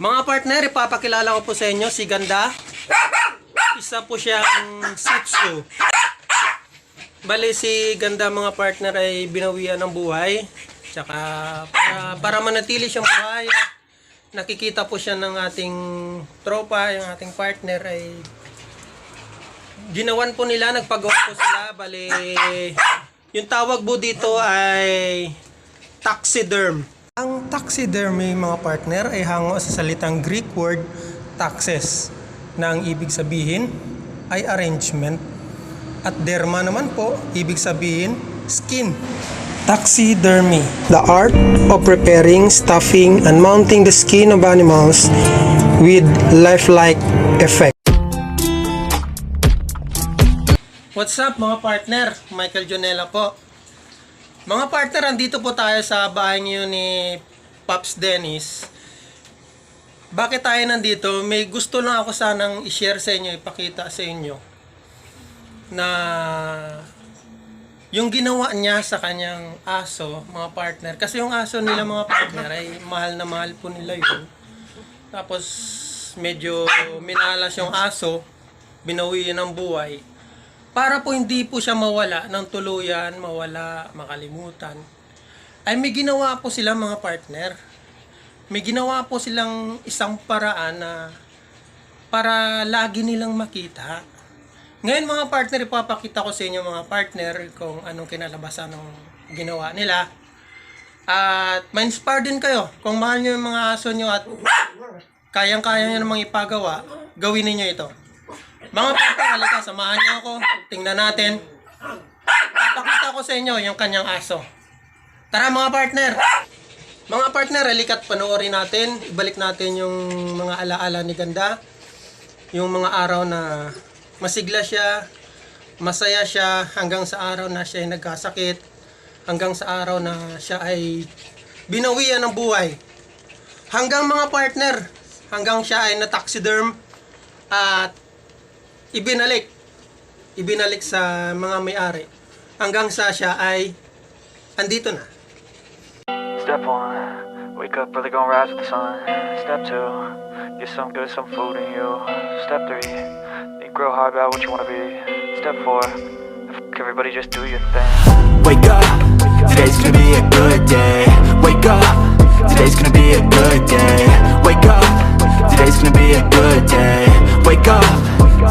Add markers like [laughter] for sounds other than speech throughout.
Mga partner, ipapakilala ko po sa inyo si Ganda. Isa po siyang Shih Tzu. Bali si Ganda mga partner ay binawian ng buhay. Tsaka para, para manatili siyang buhay. Nakikita po siya ng ating tropa, yung ating partner ay ginawan po nila, nagpagawa po sila. Bali, yung tawag po dito ay taxiderm. Ang taxidermy mga partner ay hango sa salitang Greek word taxes na ang ibig sabihin ay arrangement at derma naman po ibig sabihin skin. Taxidermy, the art of preparing, stuffing, and mounting the skin of animals with lifelike effect. What's up mga partner? Michael Jonella po. Mga partner, andito po tayo sa bahay ngayon ni Pops Dennis. Bakit tayo nandito? May gusto lang ako sanang i-share sa inyo, ipakita sa inyo na yung ginawa niya sa kanyang aso, mga partner. Kasi yung aso nila mga partner ay mahal na mahal po nila yun. Tapos medyo minalas yung aso, binawi ng buhay para po hindi po siya mawala ng tuluyan, mawala, makalimutan, ay may ginawa po sila mga partner. May ginawa po silang isang paraan na para lagi nilang makita. Ngayon mga partner, ipapakita ko sa inyo mga partner kung anong kinalabasan ng ginawa nila. At ma-inspire din kayo. Kung mahal nyo yung mga aso nyo at kayang-kaya nyo namang ipagawa, gawin ninyo ito. Mga partner, halika, samahan niyo ako. Tingnan natin. Papakita ko sa inyo yung kanyang aso. Tara mga partner! Mga partner, halika't panoorin natin. Ibalik natin yung mga alaala ni Ganda. Yung mga araw na masigla siya, masaya siya hanggang sa araw na siya ay nagkasakit, hanggang sa araw na siya ay binawian ng buhay. Hanggang mga partner, hanggang siya ay na-taxiderm at ibinalik ibinalik sa mga may-ari hanggang sa siya ay andito na. Step one, wake up early, gonna rise with the sun. Step two, get some good, some food in you. Step three, think real hard about what you wanna be. Step four, f- everybody just do your thing. Wake up, today's gonna be a good day. Wake up, today's gonna be a good day. Wake up, today's gonna be a good day. Wake up,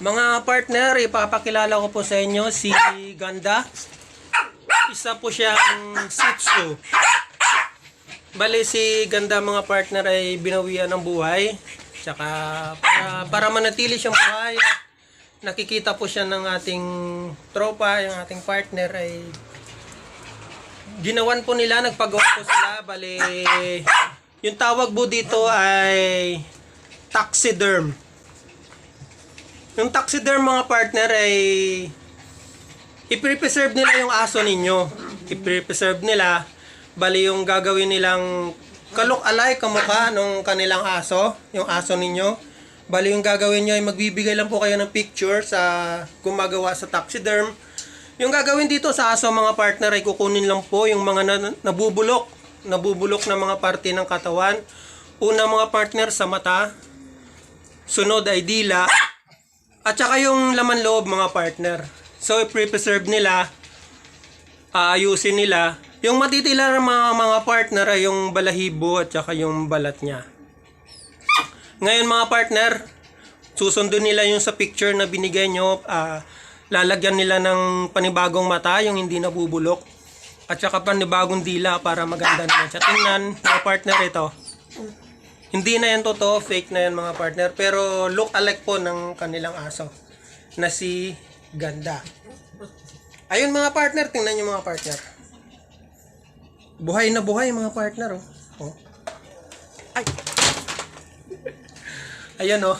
Mga partner, ipapakilala ko po sa inyo si Ganda. Isa po siyang Shih Tzu. Bali si Ganda mga partner ay binawian ng buhay. Tsaka para, para manatili siyang buhay, nakikita po siya ng ating tropa, yung ating partner ay ginawan po nila, nagpagawa po sila. Bali, yung tawag po dito ay taxiderm. Yung taxiderm mga partner ay i-preserve nila yung aso ninyo. I-preserve nila. Bali yung gagawin nilang kalok alay kamukha nung kanilang aso, yung aso ninyo. Bali yung gagawin nyo ay magbibigay lang po kayo ng picture sa gumagawa sa taxiderm. Yung gagawin dito sa aso mga partner ay kukunin lang po yung mga na- nabubulok, nabubulok na mga parte ng katawan. Una mga partner sa mata, sunod ay dila, at saka yung laman loob mga partner. So i-preserve nila, aayusin nila. Yung matitila ng mga, mga partner ay yung balahibo at saka yung balat niya. Ngayon mga partner, susundo nila yung sa picture na binigay nyo. ah, lalagyan nila ng panibagong mata, yung hindi nabubulok. At saka panibagong dila para maganda naman siya. Tingnan, mga partner ito. Hindi na yan totoo, fake na yan mga partner. Pero look alike po ng kanilang aso na si Ganda. Ayun mga partner, tingnan nyo mga partner. Buhay na buhay mga partner oh. oh. Ay. [laughs] Ayan oh.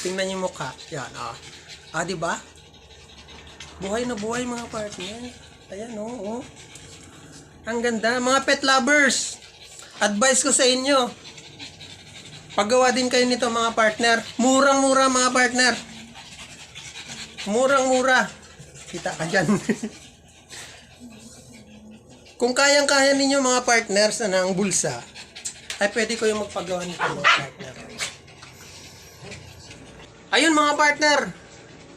Tingnan yung mukha. Yan oh. Ah, di ba? Buhay na buhay mga partner. Ayan oh, oh. Ang ganda. Mga pet lovers. Advice ko sa inyo. Paggawa din kayo nito mga partner. Murang-mura mga partner. Murang-mura. Kita ka dyan. [laughs] Kung kayang-kaya ninyo mga partners na ng bulsa, ay pwede ko yung magpagawa nito mga partner. Ayun mga partner.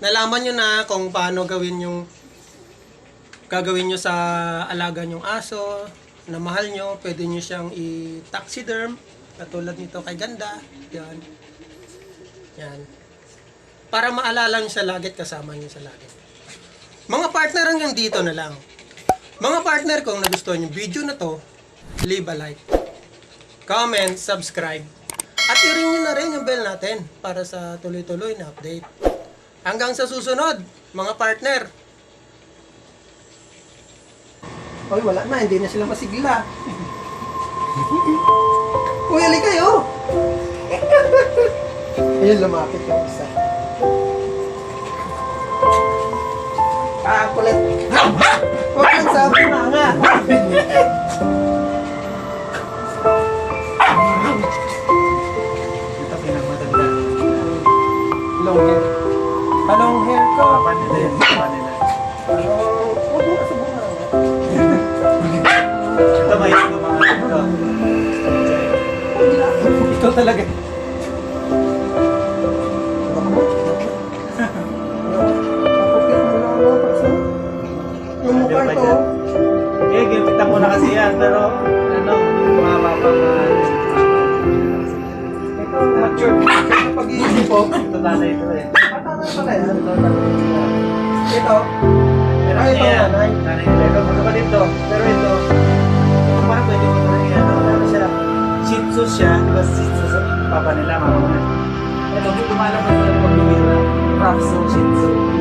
Nalaman nyo na kung paano gawin yung gagawin nyo sa alaga nyong aso na mahal nyo. Pwede nyo siyang i-taxiderm katulad nito kay Ganda. Yan. Yan. Para maalala nyo sa lagit, kasama nyo sa lagit. Mga partner hanggang dito na lang. Mga partner, kung nagustuhan yung video na to, leave a like, comment, subscribe, at i-ring nyo na rin yung bell natin para sa tuloy-tuloy na update. Hanggang sa susunod, mga partner. Oy, wala na, hindi na sila masigla. [laughs] Uy, ali kayo! [laughs] Ayun, lumapit yung isa. Ah, kulit. Huwag [laughs] yan. Pero, ano, mga papa mga... Ito, mature. Sa pag-iisip ko. Ito nanay ito eh. Patama pala yan. Ito. Pero ito, nanay. Nanay ito. Ito, magkapatid to. Pero ito, ito parang pwede mo na yan. Ano siya? Shih Tzu siya. Ba Shih Tzu sa papa nila, mama nila. Ito, may lumalabas na yung pagbibira. Rapso Shih Tzu.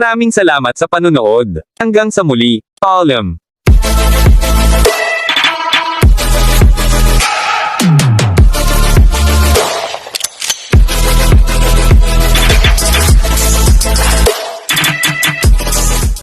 Maraming salamat sa panunood. Hanggang sa muli. Paalam.